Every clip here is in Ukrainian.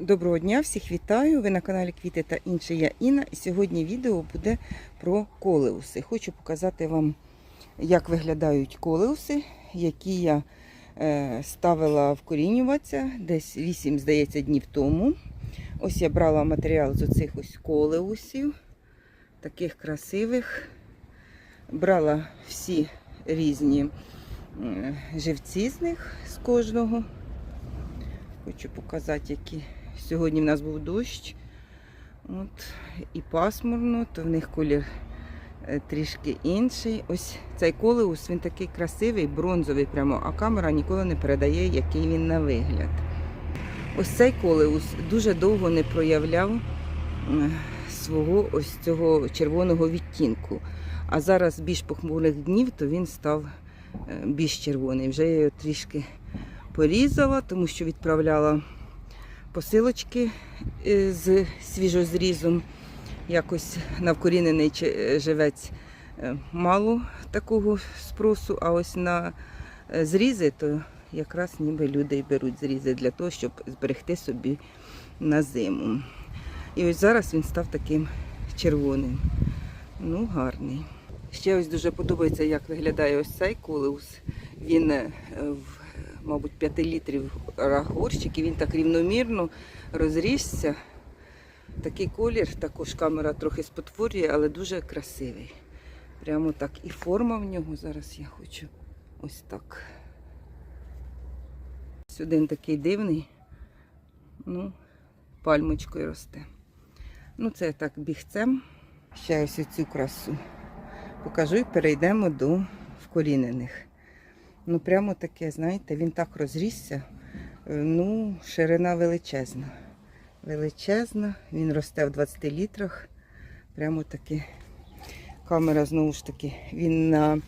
Доброго дня, всіх вітаю! Ви на каналі Квіти та інше я Інна. І сьогодні відео буде про колеуси. Хочу показати вам, як виглядають колеуси, які я е, ставила вкорінюватися десь 8, здається, днів тому. Ось я брала матеріал з оцих ось колеусів, таких красивих. Брала всі різні живці з них з кожного. Хочу показати, які сьогодні в нас був дощ. От, і пасмурно, то в них колір е, трішки інший. Ось цей колеус, він такий красивий, бронзовий прямо, а камера ніколи не передає, який він на вигляд. Ось цей колеус дуже довго не проявляв е, свого ось цього червоного відтінку. А зараз більш похмурих днів, то він став е, більш червоний. Вже я його трішки порізала, тому що відправляла посилочки е, з свіжозрізом. Якось на вкорінений чи- е, живець е, мало такого спросу, а ось на зрізи, то якраз ніби люди й беруть зрізи для того, щоб зберегти собі на зиму. І ось зараз він став таким червоним. Ну, гарний. Ще ось дуже подобається, як виглядає ось цей колеус. Він в, мабуть, 5 літрів горщик, і він так рівномірно розрісся. Такий колір, також камера трохи спотворює, але дуже красивий. Прямо так. І форма в нього зараз я хочу ось так. Один такий дивний, ну, пальмочкою росте. Ну, це так бігцем. Ще ось цю красу покажу і перейдемо до вкорінених. Ну, прямо таке, знаєте, він так розрісся. Е, Ну, ширина величезна. Величезна, він росте в 20 літрах. Прямо таки. Камера знову ж таки, він на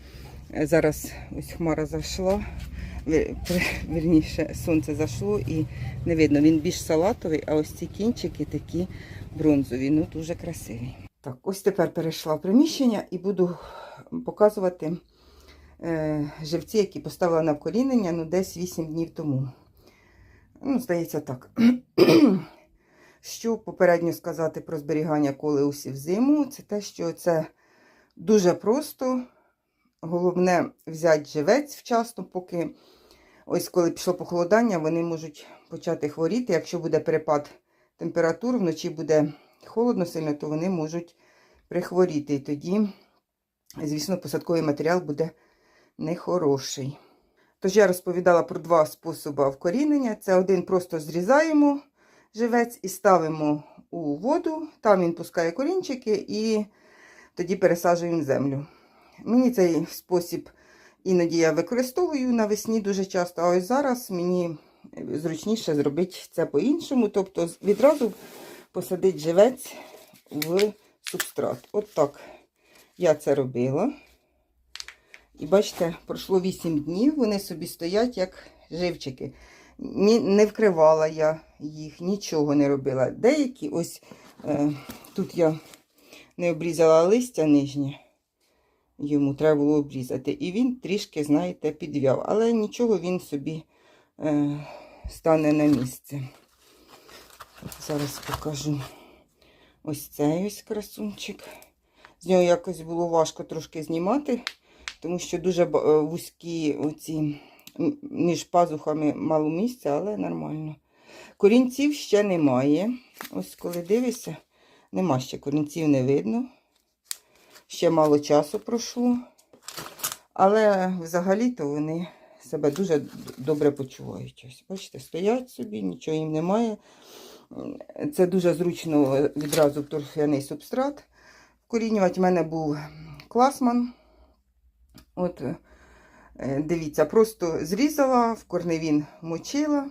зараз ось хмара зайшла. Вірніше, сонце зайшло і не видно. Він більш салатовий, а ось ці кінчики такі бронзові. Ну, дуже красиві. Так, ось тепер перейшла в приміщення і буду показувати е, живці, які поставила на вкорінення ну, десь 8 днів тому. Ну, здається, так. Що попередньо сказати про зберігання колеусів зиму, це те, що це дуже просто. Головне взяти живець вчасно, поки ось коли пішло похолодання, вони можуть почати хворіти. Якщо буде перепад температур, вночі буде холодно сильно, то вони можуть прихворіти. І тоді, звісно, посадковий матеріал буде нехороший. Тож я розповідала про два способи вкорінення. Це один просто зрізаємо живець і ставимо у воду, там він пускає корінчики і тоді пересаджуємо землю. Мені цей спосіб іноді я використовую навесні дуже часто, а ось зараз мені зручніше зробити це по-іншому. Тобто відразу посадити живець в субстрат. От так я це робила. І бачите, пройшло 8 днів, вони собі стоять як живчики. Ні, не вкривала я їх, нічого не робила. Деякі, ось е, тут я не обрізала листя нижнє, йому треба було обрізати. І він трішки, знаєте, підв'яв. Але нічого він собі е, стане на місце. Зараз покажу ось цей ось красунчик. З нього якось було важко трошки знімати, тому що дуже е, вузькі оці між пазухами мало місця, але нормально. Корінців ще немає. Ось коли дивишся, нема ще корінців не видно. Ще мало часу пройшло. Але взагалі-то вони себе дуже добре почувають. Ось, бачите, стоять собі, нічого їм немає. Це дуже зручно е, відразу торфяний субстрат. Вкорінювати в мене був класман. От, е, дивіться, просто зрізала, в корневін мочила.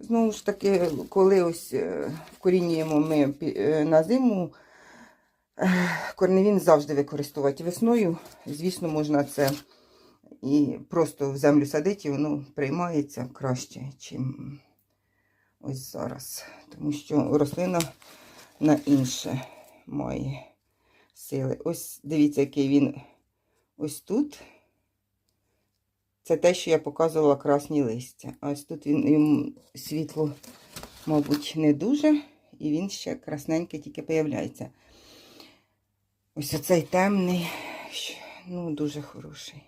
Знову ж таки, коли ось е, вкорінюємо ми е, на зиму, корневін завжди використовувати весною. Звісно, можна це і просто в землю садити, і воно приймається краще, ніж ось зараз. Тому що рослина на інше має сили. Ось дивіться, який він ось тут. Це те, що я показувала красні листя. Ось тут він йому світло мабуть, не дуже, і він ще красненький тільки появляється. Ось оцей темний, ну, дуже хороший.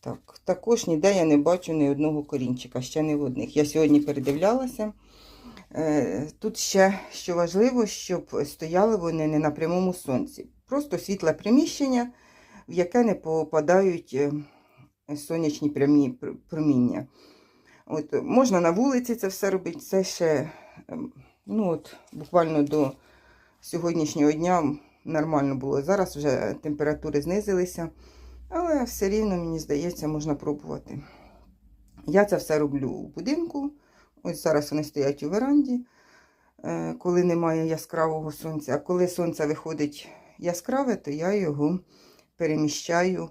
Так, також ніде я не бачу ні одного корінчика, ще не в одних. Я сьогодні передивлялася. Е, Тут ще, що важливо, щоб стояли вони не на прямому сонці. Просто світле приміщення, в яке не попадають е, сонячні прямі проміння. От, можна на вулиці це все робити. Це ще ем, ну, от, буквально до сьогоднішнього дня нормально було. Зараз вже температури знизилися, але все рівно, мені здається, можна пробувати. Я це все роблю у будинку. Ось зараз вони стоять у веранді, е, коли немає яскравого сонця. А коли сонце виходить яскраве, то я його переміщаю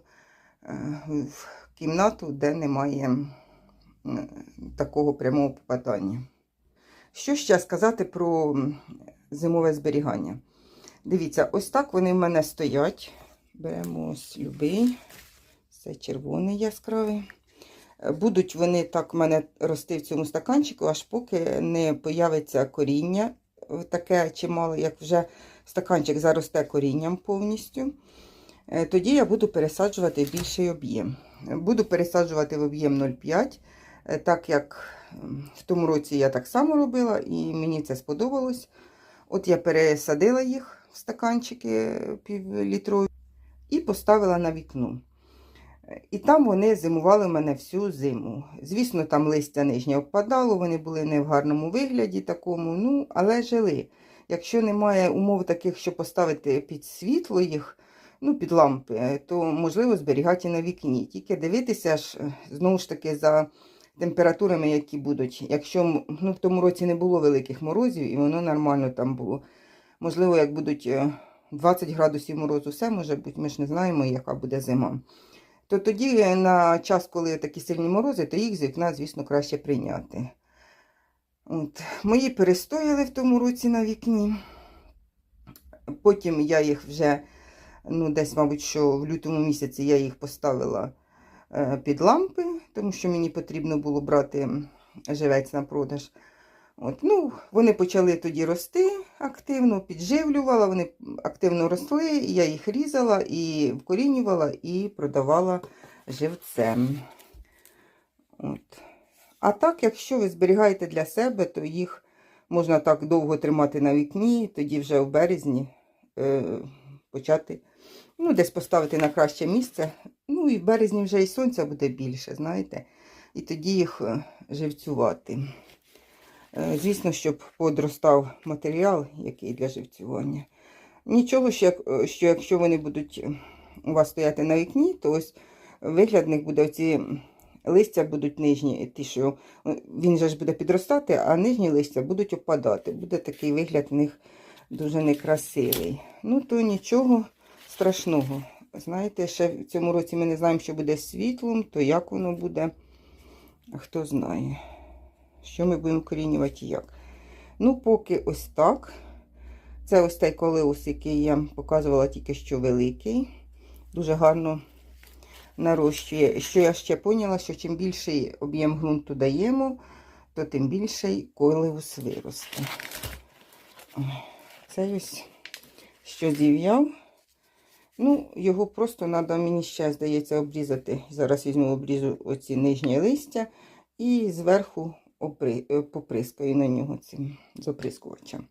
е, в кімнату, де немає такого прямого попадання. Що ще сказати про зимове зберігання? Дивіться, ось так вони в мене стоять. Беремо ось любий. Це червоний яскравий. Будуть вони так в мене рости в цьому стаканчику, аж поки не появиться коріння. е, Таке чимало, як вже стаканчик заросте корінням повністю. Е, Тоді я буду пересаджувати більший об'єм. Буду пересаджувати в об'єм 0,5, е, так як в тому році я так само робила, і мені це сподобалось. От я пересадила їх в стаканчики півлітрові і поставила на вікно. І там вони зимували мене всю зиму. Звісно, там листя нижнє обпадало, вони були не в гарному вигляді такому, ну, але жили. Якщо немає умов таких, щоб поставити під світло їх, ну, під лампи, е, то можливо зберігати на вікні. Тільки дивитися ж, е, знову ж таки, за температурами, які будуть. Якщо ну, в тому році не було великих морозів і воно нормально там було. Можливо, як будуть е, 20 градусів морозу, все може бути, ми ж не знаємо, яка буде зима. То тоді е, на час, коли такі сильні морози, то їх з вікна, звісно, краще прийняти. От. Мої перестояли в тому році на вікні. Потім я їх вже, ну, десь, мабуть, що в лютому місяці я їх поставила е, під лампи, тому що мені потрібно було брати живець на продаж. От, ну, вони почали тоді рости активно, підживлювала, вони активно росли, і я їх різала і вкорінювала і продавала живцем. От. А так, якщо ви зберігаєте для себе, то їх можна так довго тримати на вікні, тоді вже в березні е, почати ну, десь поставити на краще місце. Ну і в березні вже і сонця буде більше, знаєте, і тоді їх е, живцювати. Е, Звісно, щоб подростав матеріал, який для живцювання. Нічого, що, е, що якщо вони будуть у вас стояти на вікні, то ось вигляд них буде оці листя будуть нижні, ті, що він же ж буде підростати, а нижні листя будуть опадати. Буде такий вигляд в них дуже некрасивий. Ну, то нічого страшного. Знаєте, ще в цьому році ми не знаємо, що буде з світлом, то як воно буде, хто знає що ми будемо корінювати і як. Ну, поки ось так. Це ось той колеус, який я показувала тільки що великий. Дуже гарно нарощує. Що я ще поняла, що чим більший об'єм ґрунту даємо, то тим більший колеус виросте. Це ось що зів'яв. Ну, його просто треба мені ще, здається, обрізати. Зараз візьму обрізу оці нижні листя і зверху опри... е, поприскаю на нього цим з оприскувачем.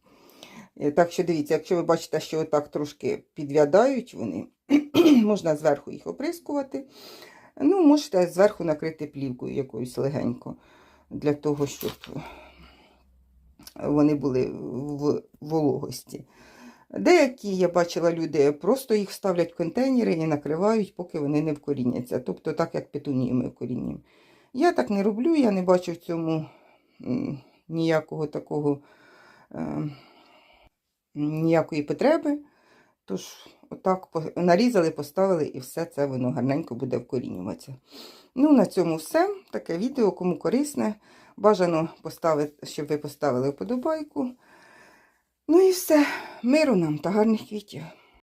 Так що дивіться, якщо ви бачите, що отак трошки підвядають вони, можна зверху їх оприскувати. Ну, можете зверху накрити плівкою якоюсь легенько, для того, щоб вони були в вологості. Деякі, я бачила, люди просто їх ставлять в контейнери і накривають, поки вони не вкоріняться. Тобто, так як петунії ми вкорінюємо. Я так не роблю, я не бачу в цьому ніякого такого, е, ніякої потреби. Тож, отак нарізали, поставили і все це воно гарненько буде вкорінюватися. Ну, на цьому все. Таке відео, кому корисне. Бажано поставити, щоб ви поставили вподобайку. Ну і все. Миру нам та гарних квітів.